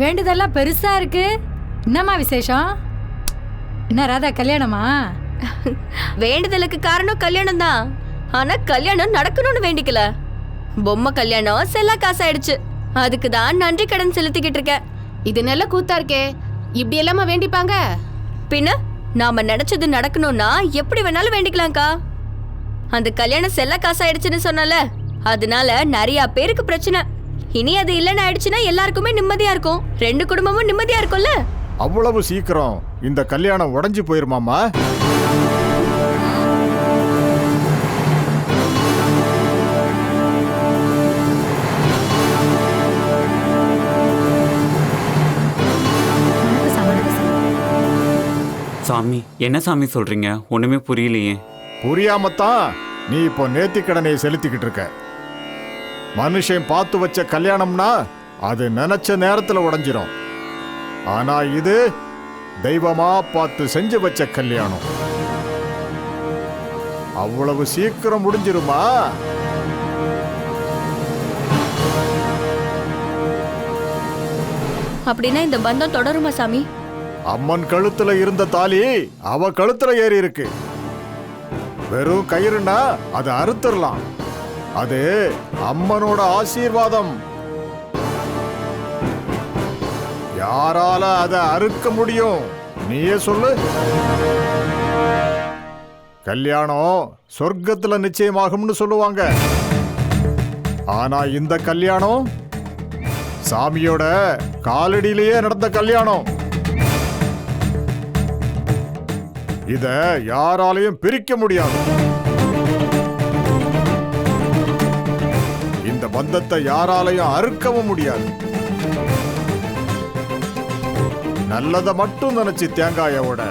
வேண்டுதெல்லாம் பெருசா இருக்கு. என்னம்மா விசேஷம்? என்ன ராதா கல்யாணமா? வேண்டுதலுக்கு காரணம் கல்யாணம் தான் ஆனா கல்யாணம் நடக்கணும்னு வேண்டிக்கல. பொம்மை கல்யாணம் செல்லா காசாயிடுச்சு. அதுக்கு தான் நன்றி கடன் செலுத்திக்கிட்டு இருக்கேன். இது நல்ல கூத்தா இருக்கே. இப்படி எல்லாமா வேண்டிப்பாங்க? பின்ன நாம நினைச்சது நடக்கணும்னா எப்படி வேணாலும் வேண்டிக்கலாம்க்கா. அந்த கல்யாணம் செல்ல காசாயிடுச்சுன்னு சொன்னல அதனால நிறைய பேருக்கு பிரச்சனை. இனி அது இல்லைன்னு ஆயிடுச்சுன்னா எல்லாருக்குமே நிம்மதியா இருக்கும். ரெண்டு குடும்பமும் நிம்மதியா இருக்கும்ல? அவ்வளவு சீக்கிரம் இந்த கல்யாணம் உடைஞ்சு போயிருமாமா. சாமி என்ன சாமி சொல்றீங்க? ஒண்ணுமே புரியலையே. புரியாமத்தான் நீ இப்போ நேர்த்திக்கடனை செலுத்திக்கிட்டு இருக்க. மனுஷன் பார்த்து வச்ச கல்யாணம்னா அது நினைச்ச நேரத்துல உடைஞ்சிரும். ஆனா இது தெய்வமா பார்த்து செஞ்சு வச்ச கல்யாணம். அவ்வளவு சீக்கிரம் முடிஞ்சிருமா? அப்படின்னா இந்த பந்தம் தொடருமா சாமி? அம்மன் கழுத்துல இருந்த தாலி அவ கழுத்துல ஏறி இருக்கு. வெறும் கயிறுனா அதை அறுத்துடலாம். அது அம்மனோட ஆசீர்வாதம். யாரால அதை அறுக்க முடியும்? நீயே சொல்லு. கல்யாணம் சொர்க்கத்துல நிச்சயமாகும்னு சொல்லுவாங்க. ஆனா இந்த கல்யாணம் சாமியோட காலடியிலேயே நடந்த கல்யாணம். இத யாராலையும் பிரிக்க முடியாது. பந்தத்தை யாராலையும் அறுக்கவும் முடியாது. நல்லதை மட்டும் நினைச்சு தேங்காயோட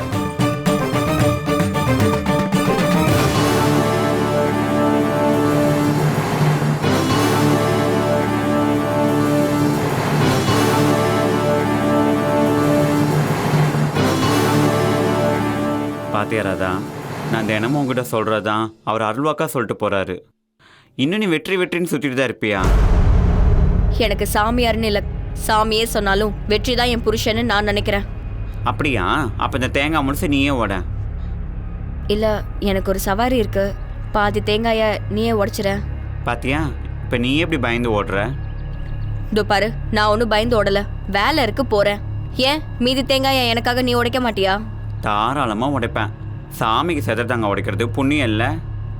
பாத்தியா ராதா நான் தினமும் உங்ககிட்ட சொல்றதான் அவர் அருள்வாக்கா சொல்லிட்டு போறாரு. இன்னும் நீ வெற்றி வெற்றின்னு சுத்திட்டு தான் இருப்பியா? எனக்கு சாமியார்னு இல்ல. சாமியே சொன்னாலும் வெற்றி தான் என் புருஷன்னு நான் நினைக்கிறேன். அப்படியா? அப்ப இந்த தேங்காய் முழுசு நீயே ஓட. இல்ல எனக்கு ஒரு சவாரி இருக்கு. பாதி தேங்காய நீயே உடைச்சிட பாத்தியா? இப்ப நீ எப்படி பயந்து ஓடுற? இதோ பாரு நான் ஒன்றும் பயந்து ஓடல. வேலை இருக்கு போறேன். ஏன்? மீதி தேங்காய எனக்காக நீ உடைக்க மாட்டியா? தாராளமா உடைப்பேன். சாமிக்கு செதறதாங்க உடைக்கிறது புண்ணியம் இல்லை.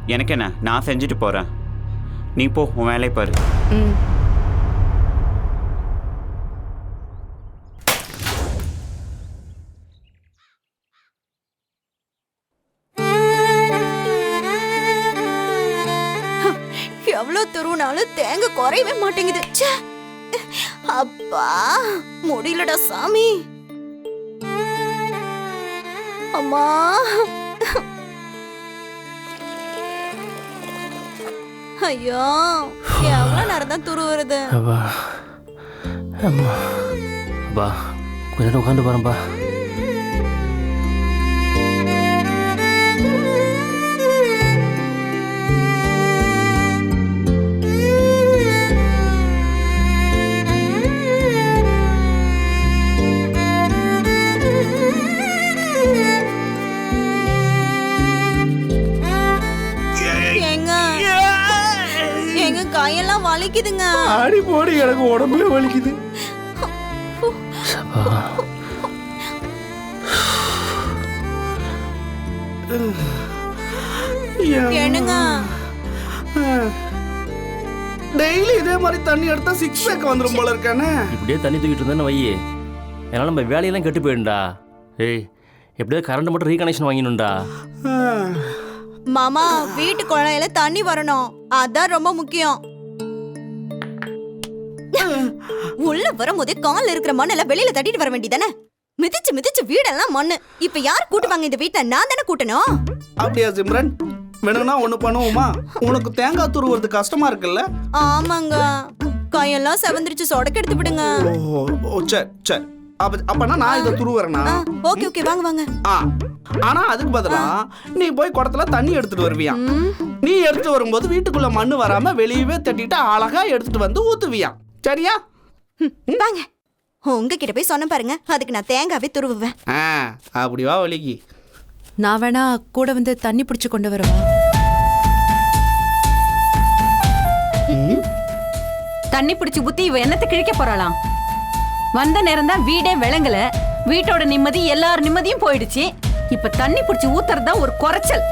எனக்கு என்ன? நான் செஞ்சுட்டு போறேன். நீ போ உன் வேலையை பாரு. எவ்வளவு துருவினாலும் தேங்காய் குறையவே மாட்டேங்குது. அப்பா முடியலடா சாமி. அம்மா. ஐயோ எவ்வளவு நேரம் தான் துருவுறது? அப்பா. அம்மா. அப்பா கொஞ்சம் நேரம் உட்காந்து பாருப்பா ஆடி போடி எனக்கு உடம்புல வலிக்குது. என்னங்க? டெய்லி இதே மாதிரி தண்ணி எடுத்தா சிக்ஸ் பேக் வந்துரும் போல இருக்கானே. இப்படியே தண்ணி தூக்கிட்டு இருந்தேன்னு வை என்னால் நம்ம வேலையெல்லாம் கெட்டு போயிடும்டா. ஏய் எப்படியோ கரண்ட் மட்டும் ரீகனெக்ஷன் வாங்கிடணும்டா. மாமா வீட்டு குழாயில தண்ணி வரணும். அதான் ரொம்ப முக்கியம். உள்ள வரும்போதே கால்ல இருக்கிற மண்ணெல்லாம் வெளியில தட்டிட்டு வர வேண்டியதானே? மிதிச்சு மிதிச்சு வீடெல்லாம் மண்ணு. இப்ப யார் கூட்டுவாங்க இந்த வீட்டை? நான் தானே கூட்டணும்? அப்படியா சிம்ரன்? வேணும்னா ஒண்ணு பண்ணுவோமா? உனக்கு தேங்காய் துருவுறது கஷ்டமா இருக்குல்ல? ஆமாங்க. கையெல்லாம் செவந்திருச்சு சொடக்கு எடுத்து விடுங்க. ஓ சரி சரி அப்ப அப்பனா நான் இதை துருவுறேனா? ஓகே ஓகே வாங்க வாங்க. ஆனா அதுக்கு பதிலா நீ போய் குடத்துல தண்ணி எடுத்துட்டு வருவியா? நீ எடுத்து வரும்போது வீட்டுக்குள்ள மண்ணு வராம வெளியவே தட்டிட்டு அழகா எடுத்துட்டு வந்து ஊத்துவியா? சரியா? வாங்க. உங்ககிட்ட போய் சொன்ன பாருங்க. அதுக்கு நான் தேங்காவே துருவுவேன். ஆ அப்படி வா வலிக்கு நான் வேணா கூட வந்து தண்ணி பிடிச்சு கொண்டு வரவா? தண்ணி பிடிச்சி ஊத்தி இவ என்னத்தை கிழிக்க போறாளாம்? வந்த நேரம் தான் வீடே விளங்கல. வீட்டோட நிம்மதி எல்லார் நிம்மதியும் போயிடுச்சு. இப்ப தண்ணி பிடிச்சி ஊத்துறது தான் ஒரு குறைச்சல்.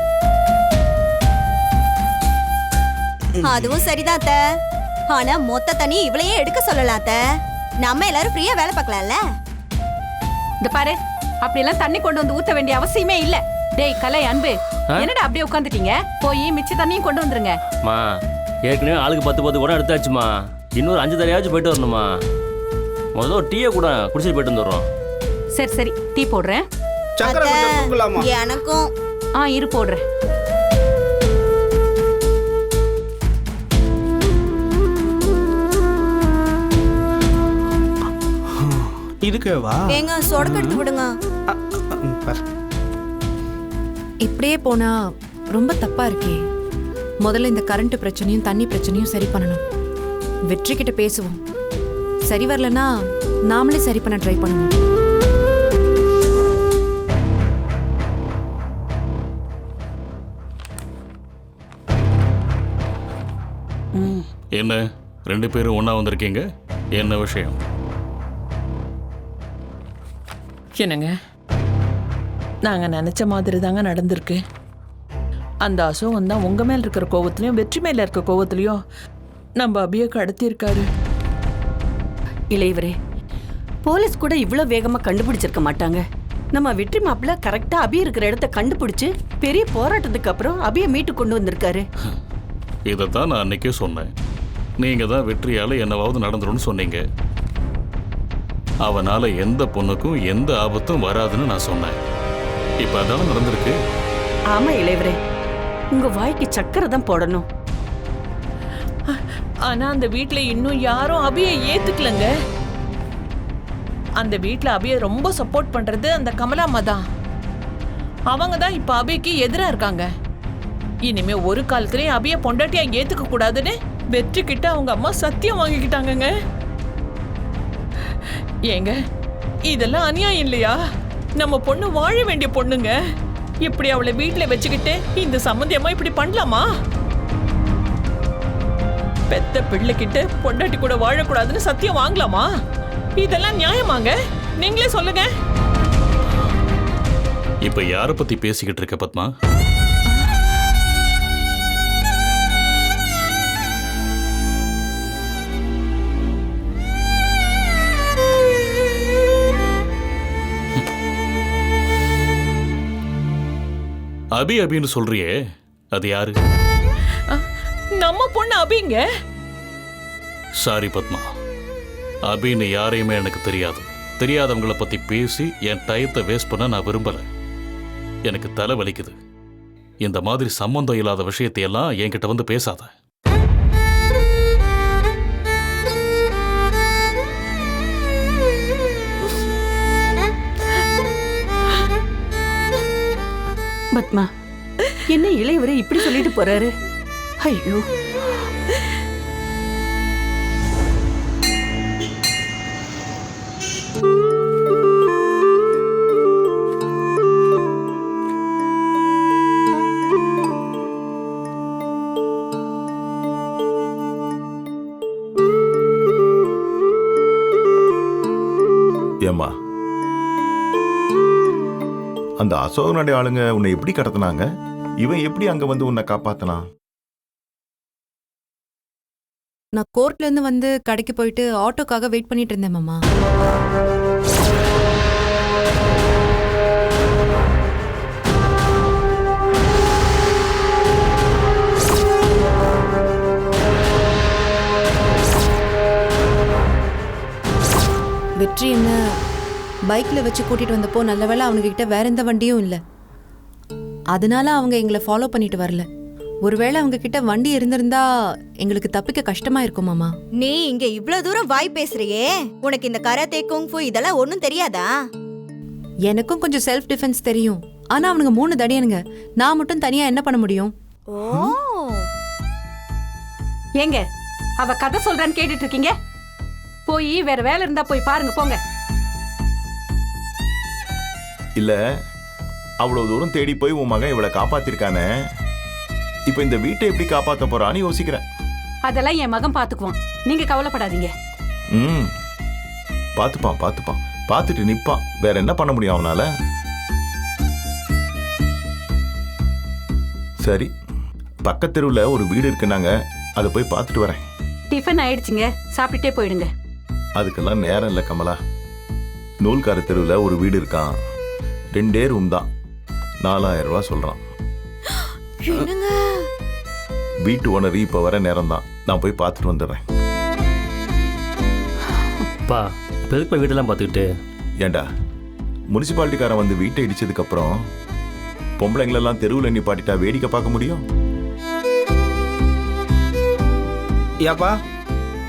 அதுவும் சரிதான் அத்த. ஆனா மொத்த தண்ணி இவளையே எடுக்க சொல்லலாம் அத்த நம்ம எல்லாரும் ஃப்ரீயா வேலை பார்க்கலாம்ல? இந்த பாரு அப்படியெல்லாம் தண்ணி கொண்டு வந்து ஊத்த வேண்டிய அவசியமே இல்ல. டேய் கலை அன்பு ஆ? என்னடா அப்படியே உட்காந்துட்டீங்க போய் மிச்ச தண்ணியும் கொண்டு வந்துருங்க. மா ஏற்கனவே ஆளுக்கு பத்து பத்து கூட எடுத்தாச்சுமா. இன்னொரு அஞ்சு தரையாச்சும் போயிட்டு வரணுமா? முதல்ல ஒரு டீயை கூட குடிச்சிட்டு போயிட்டு வந்துடுறோம். சரி சரி டீ போடுறேன். எனக்கும். ஆ இரு போடுறேன். இதுக்கேவா ஏங்க சொடக்கு எடுத்து விடுங்க. இப்படியே போனா ரொம்ப தப்பா இருக்கே. முதல்ல இந்த கரண்ட் பிரச்சனையும் தண்ணி பிரச்சனையும் சரி பண்ணணும். வெற்றி கிட்ட பேசுவோம். சரி வரலனா நாமளே சரி பண்ண ட்ரை பண்ணுவோம். என்ன? ரெண்டு பேரும் ஒண்ணா வந்திருக்கீங்க? என்ன விஷயம்? என்னங்க? நாங்கள் நினச்ச மாதிரி தாங்க நடந்திருக்கு. அந்த அசோகம் தான் உங்கள் மேல் இருக்கிற கோவத்துலையும் வெற்றி மேல இருக்க கோவத்துலையும் நம்ம அபியை கடத்தியிருக்காரு. இளையவரே போலீஸ் கூட இவ்வளோ வேகமா கண்டுபிடிச்சிருக்க மாட்டாங்க. நம்ம வெற்றி மாப்பிள்ள கரெக்டா அபி இருக்கிற இடத்த கண்டுபிடிச்சு பெரிய போராட்டத்துக்கு அப்புறம் அபியை மீட்டு கொண்டு வந்திருக்காரு. இதைத்தான் நான் அன்னைக்கே சொன்னேன். நீங்க தான் வெற்றியால என்னவாவது நடந்துரும்னு சொன்னீங்க. அவனால எந்த பொண்ணுக்கும் எந்த ஆபத்தும் வராதுன்னு நான் சொன்னேன். இப்ப அதான நடந்திருக்கு? ஆமா இளையவரே உங்க வாய்க்கு சக்கரை தான் போடணும். ஆனால் அந்த வீட்டில் இன்னும் யாரும் அபியை ஏற்றுக்கலங்க அந்த வீட்டில் அபியை ரொம்ப சப்போர்ட் பண்ணுறது அந்த கமலாம்மா தான். அவங்க தான் இப்போ அபிக்கு எதிராக இருக்காங்க. இனிமே ஒரு காலத்துலயும் அபிய பொண்டாட்டியா ஏத்துக்க கூடாதுன்னு வெற்றி கிட்ட அவங்க அம்மா சத்தியம் வாங்கிக்கிட்டாங்கங்க. ஏங்க இதெல்லாம் அநியாயம் இல்லையா? நம்ம பொண்ணு வாழ வேண்டிய பொண்ணுங்க. இப்படி அவளை வீட்ல வச்சுக்கிட்டு இந்த சம்மந்தியமா இப்படி பண்ணலாமா? பெத்த பிள்ளைகிட்ட பொண்டாட்டி கூட வாழக்கூடாதுன்னு சத்தியம் வாங்கலாமா? இதெல்லாம் நியாயமாங்க? நீங்களே சொல்லுங்க. இப்ப யார பத்தி பேசிக்கிட்டு இருக்க பத்மா? அபி அபின்னு சொல்றியே அது யாரு? நம்ம பொண்ணு அபிங்க. சாரி பத்மா. அபின்னு யாரையுமே எனக்கு தெரியாது. தெரியாதவங்கள பத்தி பேசி என் டயத்தை வேஸ்ட் பண்ண நான் விரும்பல. எனக்கு தலை வலிக்குது. இந்த மாதிரி சம்பந்தம் இல்லாத விஷயத்தையெல்லாம் என்கிட்ட வந்து பேசாத. பத்மா என்ன இளையவரை இப்படி சொல்லிட்டு போறாரு? ஐயோ. ஏம்மா அந்த அசோகனுடைய ஆளுங்க உன்னை எப்படி கடத்தினாங்க? இவன் எப்படி அங்க வந்து உன்னை காப்பாத்தினான்? நான் கோர்ட்ல இருந்து வந்து கடைக்கு போயிட்டு ஆட்டோக்காக வெயிட் பண்ணிட்டு இருந்தேன் மாமா. வெற்றி என்ன? பைக்ல வச்சு கூட்டிட்டு வந்தப்போ நல்ல வேளை அவனுங்க கிட்ட வேற எந்த வண்டியும் இல்லை. அதனால அவங்க எங்களை ஃபாலோ பண்ணிட்டு வரல. ஒருவேளை அவங்க கிட்ட வண்டி இருந்திருந்தா எங்களுக்கு தப்பிக்க கஷ்டமா இருக்கும் மாமா. நீ இங்க இவ்ளோ தூரம் வாய் பேசுறியே? உனக்கு இந்த கராத்தே குங்ஃபு இதெல்லாம் ஒண்ணும் தெரியாதா? எனக்கும் கொஞ்சம் செல்ஃப் டிஃபென்ஸ் தெரியும். ஆனா அவனுங்க மூணு தடியனுங்க. நான் மட்டும் தனியா என்ன பண்ண முடியும்? ஓ. ஏங்க அவ கதை சொல்றான்னு கேட்டுட்டு இருக்கீங்க? போய் வேற வேலை இருந்தா போய் பாருங்க போங்க. இல்ல அவ்வளவு தூரம் தேடி போய் உன் மகன் இவளை காப்பாத்திருக்கானே? இப்ப இந்த வீட்டை எப்படி காப்பாத்த போறான்னு யோசிக்கிறேன். அதெல்லாம் என் மகன் பாத்துக்குவான். நீங்க கவலைப்படாதீங்க. ம். பார்த்துப்பான் பார்த்துப்பான் பார்த்துட்டு நிப்பான். வேற என்ன பண்ண முடியும் அவனால? சரி. பக்கத்தெருவில் ஒரு வீடு இருக்குனாங்க அதை போய் பார்த்துட்டு வரேன். டிஃபன் ஆயிடுச்சுங்க. சாப்பிட்டுட்டே போயிடுங்க. அதுக்கெல்லாம் நேரம் இல்லை கமலா. நூல்கார தெருவில் ஒரு வீடு இருக்கான். ரெண்டே ரூம் தான் நாலாயிரம் ரூபா சொல்கிறான் என்னங்க? வீட்டு ஓனர் இப்போ வர நேரம் தான் நான் போய் பார்த்துட்டு வந்துடுறேன். அப்பா எதுக்கு வீடெல்லாம் பார்த்துக்கிட்டு. ஏண்டா? முனிசிபாலிட்டிக்காரன் வந்து வீட்டை இடிச்சதுக்கப்புறம் பொம்பளைங்களெல்லாம் தெருவில் நிப்பாட்டிட்டா வேடிக்கை பார்க்க முடியும்? ஏப்பா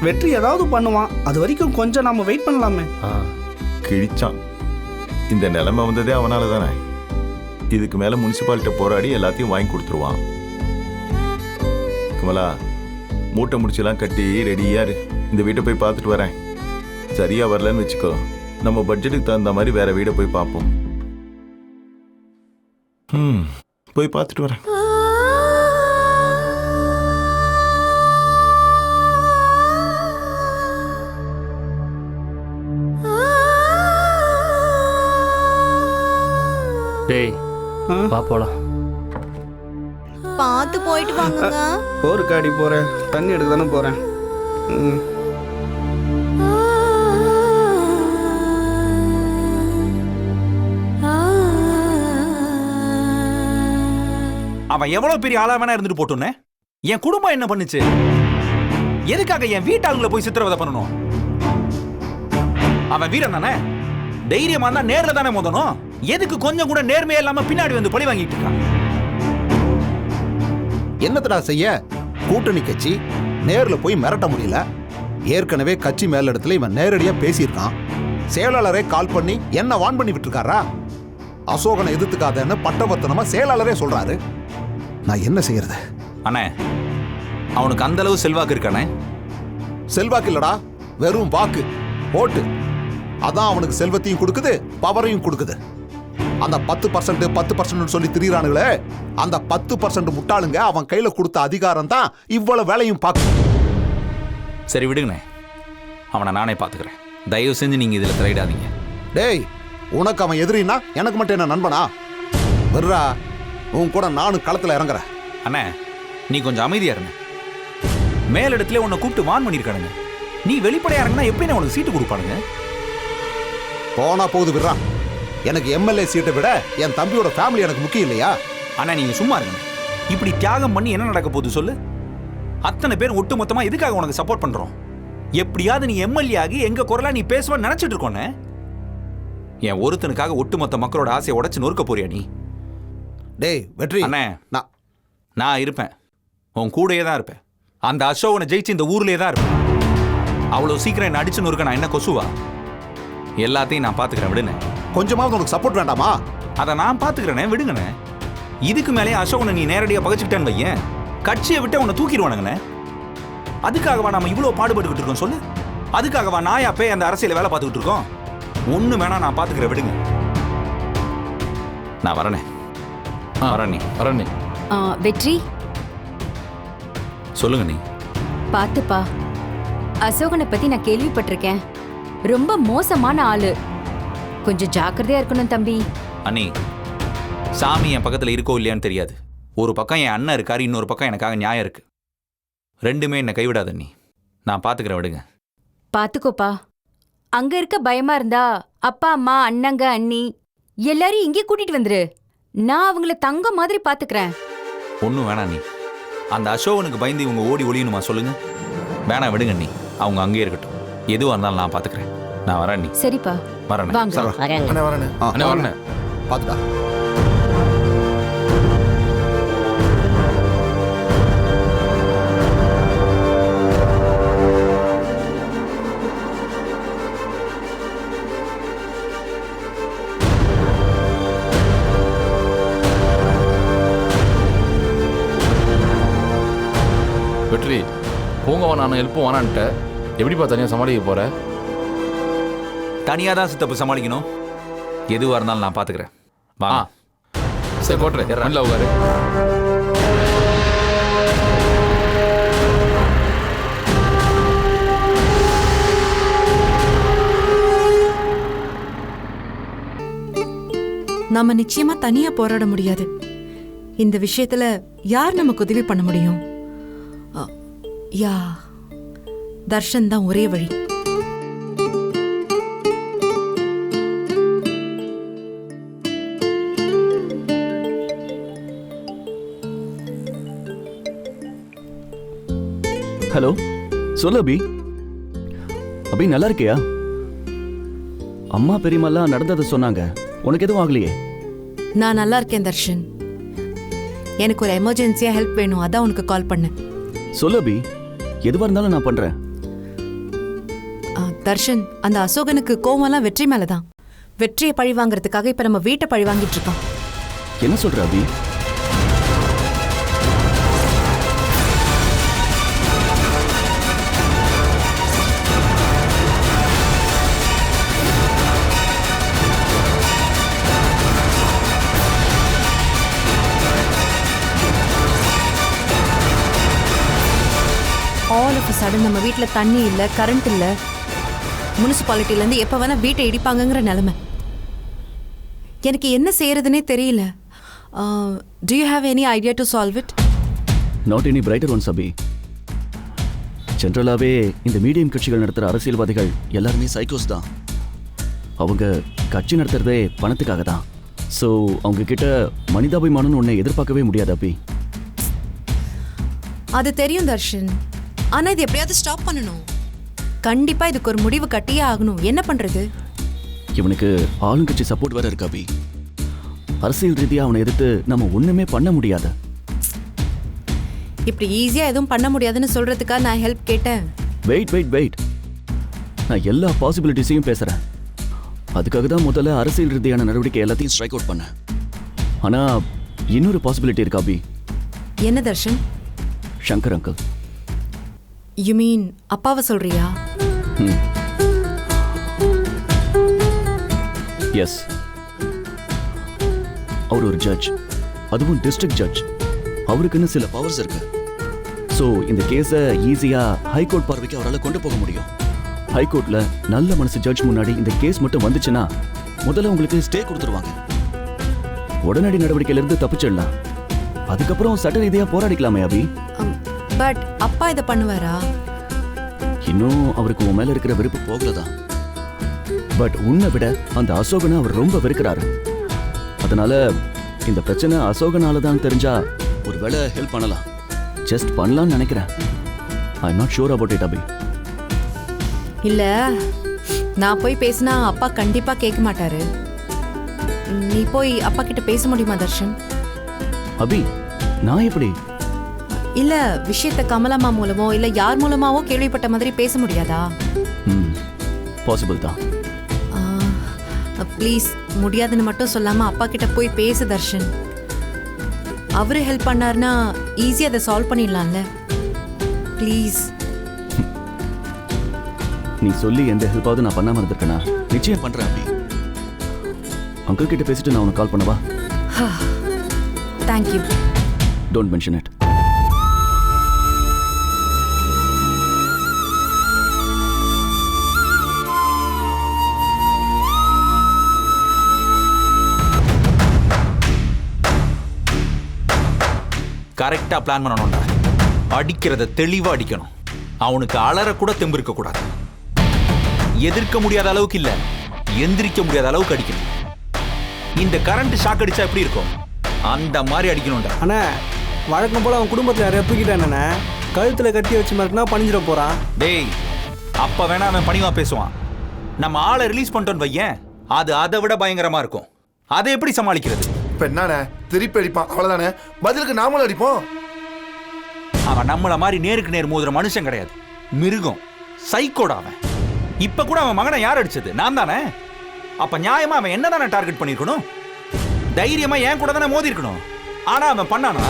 வெற்றி ஏதாவது பண்ணுவான். அது வரைக்கும் கொஞ்சம் நாம வெயிட் பண்ணலாமே. கிழிச்சான். இந்த நிலைமை வந்ததே அவனால தானே இதுக்கு மேலே முனிசிபாலிட்ட போராடி எல்லாத்தையும் வாங்கி கொடுத்துருவான். கமலா மூட்டை முடிச்செல்லாம் கட்டி ரெடியா இந்த வீட்டை போய் பார்த்துட்டு வரேன். சரியா வரலன்னு வச்சுக்கோ. நம்ம பட்ஜெட்டுக்கு தகுந்த மாதிரி வேற வீடை போய் பார்ப்போம். ம் போய் பார்த்துட்டு வரேன். டேய் வா போலாம். பார்த்து போயிட்டு வாங்குங்க போருக்காடி போறேன். தண்ணி எடுக்க தானே போறேன். அவன் எவ்வளவு பெரிய ஆளா வேணா இருந்துட்டு போட்டுன்னு என் குடும்பம் என்ன பண்ணுச்சு? எதுக்காக என் வீட்டாளுங்களை போய் சித்திரவதை பண்ணணும்? அவன் வீரன் தானே? தைரியமா இருந்தா நேர்ல தானே மோதணும்? எதுக்கு கொஞ்சம் கூட நேர்மையா இல்லாம பின்னாடி வந்து பழி வாங்கிட்டு இருக்கான் என்னத்தடா செய்ய? கூட்டணி கட்சி நேர்ல போய் மிரட்ட முடியல. ஏற்கனவே கட்சி மேலிடத்துல இவன் நேரடியா பேசியிருக்கான். செயலாளரே கால் பண்ணி என்ன வான் பண்ணி விட்டுருக்காரா? அசோகனை எதிர்த்துக்காதன்னு பட்டபத்தனமா செயலாளரே சொல்றாரு. நான் என்ன செய்யறது? அண்ணே அவனுக்கு அந்த அளவு செல்வாக்கு இருக்கானே? செல்வாக்கு இல்லடா. வெறும் வாக்கு. ஓட்டு. அதான் அவனுக்கு செல்வத்தையும் கொடுக்குது பவரையும் கொடுக்குது. அந்த பத்து பர்சன்ட் பத்து பர்சன்ட் சொல்லி திரியிறானுங்களே அந்த பத்து பர்சன்ட் முட்டாளுங்க அவன் கையில கொடுத்த அதிகாரம் தான் இவ்வளவு வேலையும் பார்க்கும். சரி விடுங்கண்ணே. அவனை நானே பாத்துக்கிறேன் தயவு செஞ்சு நீங்க இதுல தலையிடாதீங்க டேய் உனக்கு அவன் எதிரினா எனக்கு மட்டும் என்ன நண்பனா? வர்றா உன் கூட நானும் களத்துல இறங்குறேன். அண்ணே நீ கொஞ்சம் அமைதியா இருங்க. மேலிடத்துல உன்னை கூப்பிட்டு வான் பண்ணிருக்கானுங்க நீ வெளிப்படையா இருங்கன்னா எப்படி உனக்கு சீட்டு கொடுப்பானுங்க? போனா போகுது விடுறா. எனக்கு எம்எல்ஏ சீட்டை விட என் தம்பியோட ஃபேமிலி எனக்கு முக்கியம் இல்லையா? அண்ணா நீங்க சும்மா இருங்க. இப்படி தியாகம் பண்ணி என்ன நடக்க போகுது சொல்லு? அத்தனை பேர் ஒட்டு மொத்தமா எதுக்காக உனக்கு சப்போர்ட் பண்றோம்? எப்படியாவது நீ எம்எல்ஏ ஆகி எங்க குரலா நீ பேசுவ நினைச்சிட்டு இருக்கோன்னு என் ஒருத்தனுக்காக ஒட்டுமொத்த மக்களோட ஆசையை உடைச்சு நொறுக்க போறியா நீ? டேய் வெற்றி. அண்ணே நான் நான் இருப்பேன். உன் கூடயே தான் இருப்பேன். அந்த அசோகனை ஜெயிச்சு இந்த ஊர்லயே தான் இருப்பேன். அவ்வளவு சீக்கிரம் என்ன அடிச்சு நொறுக்க நான் என்ன கொசுவா? எல்லாத்தையும் நான் பாத்துக்கிறேன் விடுனே கொஞ்சமாவது உனக்கு சப்போர்ட் வேண்டாமா? அதை நான் பாத்துக்கிறேனே விடுங்கண்ணே. இதுக்கு மேலே அசோகனை நீ நேரடியாக பகச்சுக்கிட்டேன்னு வையேன். கட்சியை விட்டு உன்னை தூக்கிடுவானுங்கண்ணே. அதுக்காகவா நாம இவ்வளோ பாடுபட்டுக்கிட்டு இருக்கோம் சொல்லு. அதுக்காகவா நாயா போய் அந்த அரசியல வேலை பார்த்துக்கிட்டு இருக்கோம்? ஒண்ணு வேணா நான் பாத்துக்கிறேன் விடுங்க. நான் வரனே வரேன் நீ வரேன் வெற்றி? சொல்லுங்க நீ பாத்துப்பா அசோகனை பத்தி நான் கேள்விப்பட்டிருக்கேன். ரொம்ப மோசமான ஆளு. கொஞ்சம் ஜாக்கிரதையா இருக்கணும் தம்பி. அண்ணி சாமி என் பக்கத்துல இருக்கோ இல்லையான்னு தெரியாது. ஒரு பக்கம் என் அண்ணன் இருக்காரு இன்னொரு பக்கம் எனக்காக நியாயம் இருக்கு. ரெண்டுமே என்னை கைவிடாத நீ நான் பாத்துக்கிறேன் விடுங்க. பாத்துக்கோப்பா. அங்க இருக்க பயமா இருந்தா அப்பா அம்மா அண்ணங்க அண்ணி எல்லாரையும் இங்கே கூட்டிட்டு வந்துரு. நான் அவங்கள தங்க மாதிரி பாத்துக்கிறேன். ஒன்றும் வேணாம் நீ அந்த அசோகனுக்கு பயந்து இவங்க ஓடி ஒளியணுமா சொல்லுங்க? வேணாம் விடுங்க நீ அவங்க அங்கேயே இருக்கட்டும். எதுவாக இருந்தாலும் நான் பார்த்துக்கிறேன் நான் வரேன் நீ. சரிப்பா. வரேன். வாங்க. சரவா. வரேன் அண்ணே வரேண்ணே. அண்ணே வரேண்ணே. பார்த்துடா வெற்றி போங்க நான் ஹெல்ப்பும் வேணான்ட்ட எப்படிப்பா தனியாக சமாளிக்க போற? தனியாக தான் சித்தப்பு சமாளிக்கணும். எதுவாக இருந்தாலும் நான் பார்த்துக்கிறேன் வா சரி போட்டுறேன் நல்லா உட்காரு. நாம நிச்சயமா தனியா போராட முடியாது. இந்த விஷயத்துல யார் நமக்கு உதவி பண்ண முடியும்? யா. தர்ஷன் தான் ஒரே வழி. ஹலோ சொல்லு அபி. அபி நல்லா இருக்கியா? அம்மா பெரியம்மாலாம் நடந்ததை சொன்னாங்க. உனக்கு எதுவும் ஆகலையே? நான் நல்லா இருக்கேன் தர்ஷன். எனக்கு ஒரு எமர்ஜென்சியா ஹெல்ப் வேணும். அதான் உனக்கு கால் பண்ணேன். சொல்லு அபி எதுவாக இருந்தாலும் நான் பண்ணுறேன் தர்ஷன் அந்த அசோகனுக்கு கோவம்லாம் வெற்றி மேலதான். வெற்றியை பழி வாங்குறதுக்காக இப்ப நம்ம வீட்டை பழி வாங்கிட்டு இருக்கோம். என்ன சொல்ற அபி? ஆல் ஆஃப் சடன் நம்ம வீட்டில் தண்ணி இல்லை கரண்ட் இல்லை முனிசிபாலிட்டிலேருந்து எப்போ வேணால் வீட்டை இடிப்பாங்கங்கிற நிலமை. எனக்கு என்ன செய்யறதுனே தெரியல. Do you have any idea to solve it not any brighter ones Abhi ஜென்ரலாகவே இந்த மீடியம் கட்சிகள் நடத்துகிற அரசியல்வாதிகள் எல்லாருமே சைக்கோஸ் தான். அவங்க கட்சி நடத்துறதே பணத்துக்காக தான். ஸோ அவங்க கிட்ட மனிதாபிமானம்னு ஒன்றை எதிர்பார்க்கவே முடியாது அபி அது தெரியும் தர்ஷன். ஆனால் இது எப்படியாவது ஸ்டாப் பண்ணணும். கண்டிப்பாக இதுக்கு ஒரு முடிவு கட்டியே ஆகணும். என்ன பண்ணுறது இவனுக்கு ஆளுங்கட்சி சப்போர்ட் வேற இருக்கு அபி அரசியல் ரீதியாக அவனை எதிர்த்து நம்ம ஒன்றுமே பண்ண முடியாது? இப்படி ஈஸியாக எதுவும் பண்ண முடியாதுன்னு சொல்கிறதுக்காக நான் ஹெல்ப் கேட்டேன். வெயிட் வெயிட் வெயிட் நான் எல்லா பாசிபிலிட்டிஸையும் பேசுகிறேன் அதுக்காக தான் முதல்ல அரசியல் ரீதியான நடவடிக்கை எல்லாத்தையும் ஸ்ட்ரைக் அவுட் பண்ணேன். ஆனால் இன்னொரு பாசிபிலிட்டி இருக்கா அபி என்ன Darshan? Shankar uncle you mean அப்பாவை சொல்றியா? Hmm. எஸ் அவர் ஒரு ஜட்ஜ் அதுவும் டிஸ்ட்ரிக்ட் ஜட்ஜ் அவருக்குன்னு சில பவர்ஸ் இருக்கு. ஸோ இந்த கேஸை ஈஸியாக ஹைகோர்ட் பார்வைக்கு அவரால் கொண்டு போக முடியும். ஹைகோர்ட்ல நல்ல மனசு ஜட்ஜ் முன்னாடி இந்த கேஸ் மட்டும் வந்துச்சுன்னா முதல்ல உங்களுக்கு ஸ்டே கொடுத்துருவாங்க. உடனடி நடவடிக்கையிலிருந்து தப்பிச்சிடலாம். அதுக்கப்புறம் சட்ட ரீதியாக போராடிக்கலாமே அபி. Um, பட் அப்பா இதை பண்ணுவாரா? இன்னும் அவருக்கு உன் மேல இருக்கிற வெறுப்பு போகலதான் பட் உன்னை விட அந்த அசோகனை அவர் ரொம்ப வெறுக்கிறாரு. அதனால இந்த பிரச்சனை அசோகனால தான் தெரிஞ்சா ஒருவேளை ஹெல்ப் பண்ணலாம். ஜஸ்ட் பண்ணலாம்னு நினைக்கிறேன். I not sure about it Abhi இல்ல நான் போய் பேசினா அப்பா கண்டிப்பா கேட்க மாட்டாரு. நீ போய் அப்பா கிட்ட பேச முடியுமா தர்ஷன்? அபி நான் எப்படி? இல்ல விஷயத்த கமலம்மா மூலமோ இல்ல யார் மூலமாவோ கேள்விப்பட்ட மாதிரி பேச முடியாதா? ம் பாசிபிள் தான். ப்ளீஸ் முடியாதுன்னு மட்டும் சொல்லாம அப்பா கிட்ட போய் பேசு தர்ஷன். அவரு ஹெல்ப் பண்ணாருன்னா ஈஸியா அதை சால்வ் பண்ணிடலாம்ல. ப்ளீஸ் நீ சொல்லி எந்த ஹெல்ப்பாவது நான் பண்ணாம இருந்திருக்கேனா? நிச்சயம் பண்றேன் அபி. அங்கிள் கிட்ட பேசிட்டு நான் உனக்கு கால் பண்ணவா? Thank you don't mention it கரெக்டாக பிளான் பண்ணணும்டா. அடிக்கிறத தெளிவாக அடிக்கணும். அவனுக்கு அலற கூட தெம்பு இருக்கக்கூடாது எதிர்க்க முடியாத அளவுக்கு இல்லை. எந்திரிக்க முடியாத அளவுக்கு அடிக்கணும். இந்த கரண்ட் ஷாக் அடிச்சா எப்படி இருக்கும்? அந்த மாதிரி அடிக்கணும்டா. அண்ணா வழக்கம் போல அவன் குடும்பத்தில் யாரையா தூக்கிட்டானே கழுத்தில் கட்டி வச்சு மிரட்டினா பணிஞ்சிட போகிறான் டேய் அப்ப வேணா அவன் பணிவா பேசுவான். நம்ம ஆளை ரிலீஸ் பண்ணிட்டோன்னு வையேன். அது அதை விட பயங்கரமா இருக்கும். அதை எப்படி சமாளிக்கிறது? இப்போ என்னண்ணே? திருப்பி அடிப்பான். அவ்வளவுதானே? பதிலுக்கு நாமளும் அடிப்போம். அவன் நம்மள மாதிரி நேருக்கு நேர் மோதுற மனுஷன் கிடையாது. மிருகம். சைக்கோட அவன். இப்ப கூட அவன் மகனை யார் அடிச்சது? நான் தானே? அப்ப நியாயமா அவன் என்ன தானே டார்கெட் பண்ணிருக்கணும் தைரியமா என் கூட தானே மோதி இருக்கணும் ஆனா அவன் பண்ணானா?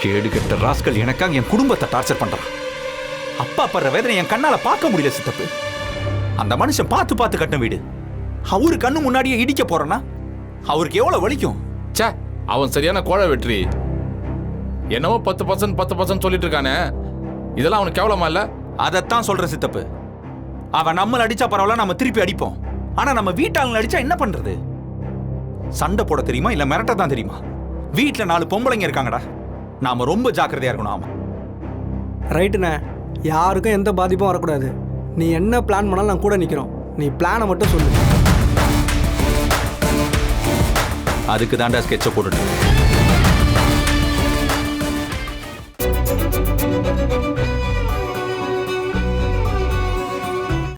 கேடு கெட்ட ராஸ்கல் எனக்காக என் குடும்பத்தை டார்ச்சர் பண்றான். அப்பா படுற வேதனை என் கண்ணால பார்க்க முடியல சித்தப்பு. அந்த மனுஷன் பார்த்து பார்த்து கட்டின வீடு. அவரு கண்ணு முன்னாடியே இடிக்க போறேன்னா அவருக்கு எவ்வளவு வலிக்கும்? ச்சே அவன் சரியான கோழை வெற்றி. என்னவோ பத்து பர்சன்ட் பத்து பர்சன்ட் சொல்லிட்டு இருக்கானே. இதெல்லாம் அவனுக்கு கேவலமா இல்ல? அதைத்தான் சொல்றேன் சித்தப்பு. அவன் நம்மள அடிச்சா பரவாயில்ல நம்ம திருப்பி அடிப்போம். ஆனா நம்ம வீட்டாளுங்க அடிச்சா என்ன பண்றது? சண்டை போட தெரியுமா? இல்ல மிரட்ட தான் தெரியுமா? வீட்ல நாலு பொம்பளைங்க இருக்காங்கடா. நாம ரொம்ப ஜாக்கிரதையா இருக்கணும் ஆமா. ரைட்டுண்ணே. யாருக்கும் எந்த பாதிப்பும் வரக்கூடாது. நீ என்ன பிளான் பண்ணாலும் நான் கூட நிற்கிறோம் நீ பிளானை மட்டும் சொல்லு. அதுக்கு தாண்டா ஸ்கெட்சை போட்டுட்டு